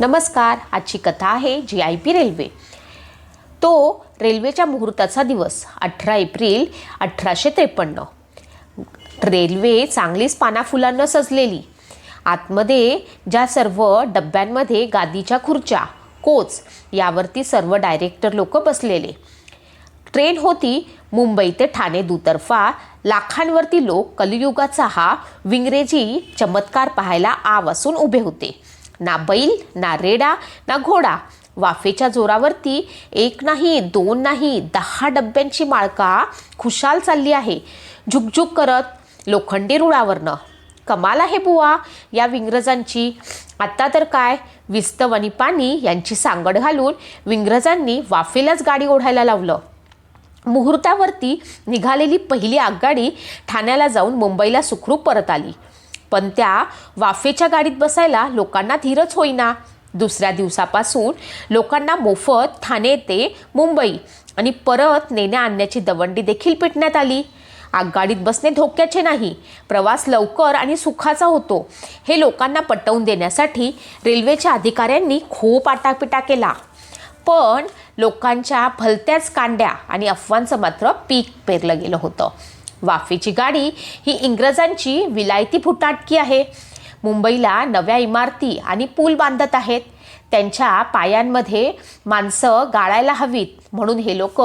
नमस्कार आजची कथा आहे जी आय पी रेल्वे. तो रेल्वेच्या मुहूर्ताचा दिवस अठरा एप्रिल अठराशे त्रेपन्न. रेल्वे चांगलीच पानाफुलांना सजलेली. आतमध्ये ज्या सर्व डब्यांमध्ये गादीच्या खुर्च्या कोच यावरती सर्व डायरेक्टर लोक बसलेले. ट्रेन होती मुंबई ते ठाणे दुतर्फा. लाखांवरती लोक कलियुगाचा हा विंग्रेजी चमत्कार पाहायला आव असून उभे होते. ना बैल ना रेडा ना घोडा. वाफेच्या जोरावरती एक नाही दोन नाही दहा डब्यांची माळका खुशाल चालली आहे. झुकझुक करत लोखंडी रुळावरनं. कमाल आहे बुवा या विंग्रजांची. आत्ता तर काय? विस्तव आणि पाणी यांची सांगड घालून विंग्रजांनी वाफेलाच गाडी ओढायला लावलं. मुहूर्तावरती निघालेली पहिली आगगाडी ठाण्याला जाऊन मुंबईला सुखरूप परत आली. पण त्या वाफेच्या गाडीत बसायला लोकांना धीरच होईना. दुसऱ्या दिवसापासून लोकांना मोफत ठाणे ते मुंबई आणि परत नेण्या आणण्याची दवंडी देखील पिटण्यात आली. आगगाडीत बसणे धोक्याचे नाही. प्रवास लवकर आणि सुखाचा होतो. हे लोकांना पटवून देण्यासाठी रेल्वेच्या अधिकाऱ्यांनी खूप आटापिटा केला. पण लोकांच्या भलत्याच कांड्या आणि अफवांचं मात्र पीक पेरलं गेलं होतं. वाफेची गाडी ही इंग्रजांची विलायती फुटाटकी आहे. मुंबईला नव्या इमारती आणि पूल बांधत आहेत. त्यांच्या पायांमध्ये माणसं गाळायला हवीत म्हणून हे लोक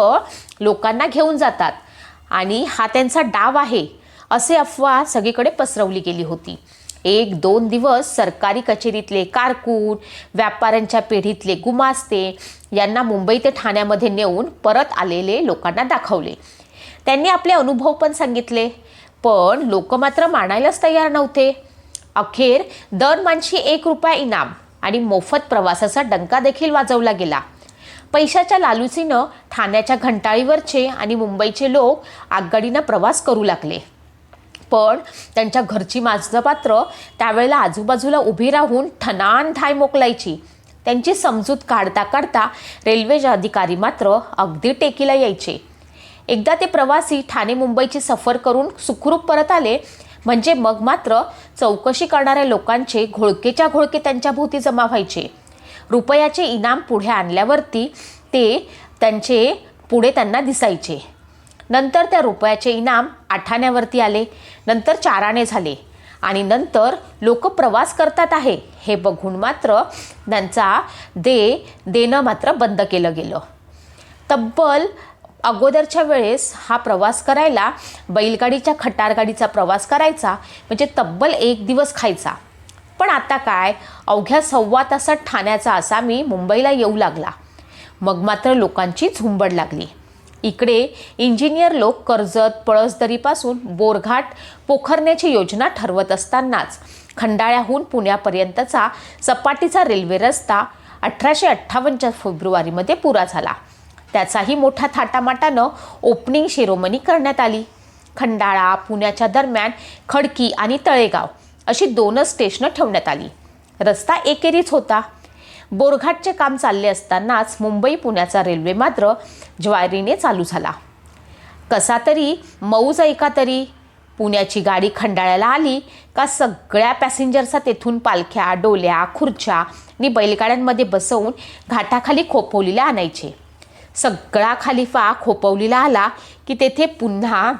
लोकांना घेऊन जातात. आणि हा त्यांचा डाव आहे असे अफवा सगळीकडे पसरवली गेली होती. एक दोन दिवस सरकारी कचेरीतले कारकून व्यापाऱ्यांच्या पेढीतले गुमास्ते यांना मुंबई ते ठाण्यामध्ये नेऊन परत आलेले लोकांना दाखवले. त्यांनी आपले अनुभव पण सांगितले. पण लोक मात्र मानायलाच तयार नव्हते. अखेर दर माणशी एक रुपया इनाम आणि मोफत प्रवासाचा डंका देखील वाजवला गेला. पैशाच्या लालुसीनं ठाण्याच्या घंटाळीवरचे आणि मुंबईचे लोक आगगाडीनं प्रवास करू लागले. पण त्यांच्या घरची माणसं पात्र त्यावेळेला आजूबाजूला उभी राहून ठणान ठाय मोकलायची. त्यांची समजूत काढता काढता रेल्वेचे अधिकारी मात्र अगदी टेकीला यायचे. एकदा ते प्रवासी ठाणे मुंबईची सफर करून सुखरूप परत आले म्हणजे मग मात्र चौकशी करणाऱ्या लोकांचे घोळकेच्या घोळके त्यांच्या भोवती जमा व्हायचे. रुपयाचे इनाम पुढे आणल्यावरती ते त्यांचे पुढे त्यांना दिसायचे. नंतर त्या रुपयाचे इनाम आठाण्यावरती आले नंतर चाराणे झाले आणि नंतर लोक प्रवास करतात आहे हे बघून मात्र त्यांचा दे देणं मात्र बंद केलं गेलं. तब्बल अगोदरच्या वेळेस हा प्रवास करायला बैलगाडीच्या खटारगाडीचा प्रवास करायचा म्हणजे तब्बल एक दिवस खायचा. पण आता काय? अवघ्या सव्वा तासात ठाण्याचा असा मी मुंबईला येऊ लागला. मग मात्र लोकांची झुंबड लागली. इकडे इंजिनियर लोक कर्जत पळसदरीपासून बोरघाट पोखरण्याची योजना ठरवत असतानाच खंडाळ्याहून पुण्यापर्यंतचा सपाटीचा रेल्वे रस्ता अठराशे अठ्ठावन्नच्या फेब्रुवारीमध्ये पुरा झाला. त्याचाही मोठ्या थाटामाटानं ओपनिंग शिरोमणी करण्यात आली. खंडाळा पुण्याच्या दरम्यान खडकी आणि तळेगाव अशी दोनच स्टेशनं ठेवण्यात आली. रस्ता एकेरीच होता. बोरघाटचे काम चालले असतानाच मुंबई पुण्याचा रेल्वे मात्र ज्वारीने चालू झाला. कसा तरी मऊज ऐका तरी पुण्याची गाडी खंडाळ्याला आली का सगळ्या पॅसेंजरचा तेथून पालख्या डोल्या खुर्च्या आणि बैलगाड्यांमध्ये बसवून घाटाखाली खोपवलेल्या आणायचे. सगळा खालिफा खोपवलीला आला की तेथे पुन्हा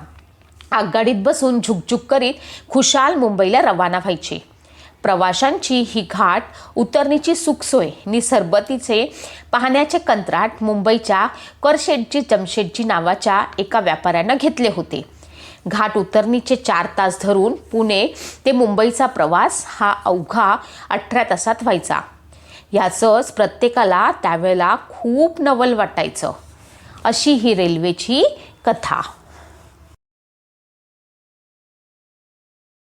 आगगाडीत बसून झुकझुक करीत खुशाल मुंबईला रवाना व्हायचे. प्रवाशांची ही घाट उतरणीची सुखसोय नि सरबतीचे पाहण्याचे कंत्राट मुंबईच्या करशेटजी जमशेटजी नावाच्या एका व्यापाऱ्यानं घेतले होते. घाट उतरणीचे चार तास धरून पुणे ते मुंबईचा प्रवास हा अवघा अठरा तासात व्हायचा. ह्याचंच प्रत्येकाला त्यावेळेला खूप नवल वाटायचं. अशी ही रेल्वेची कथा.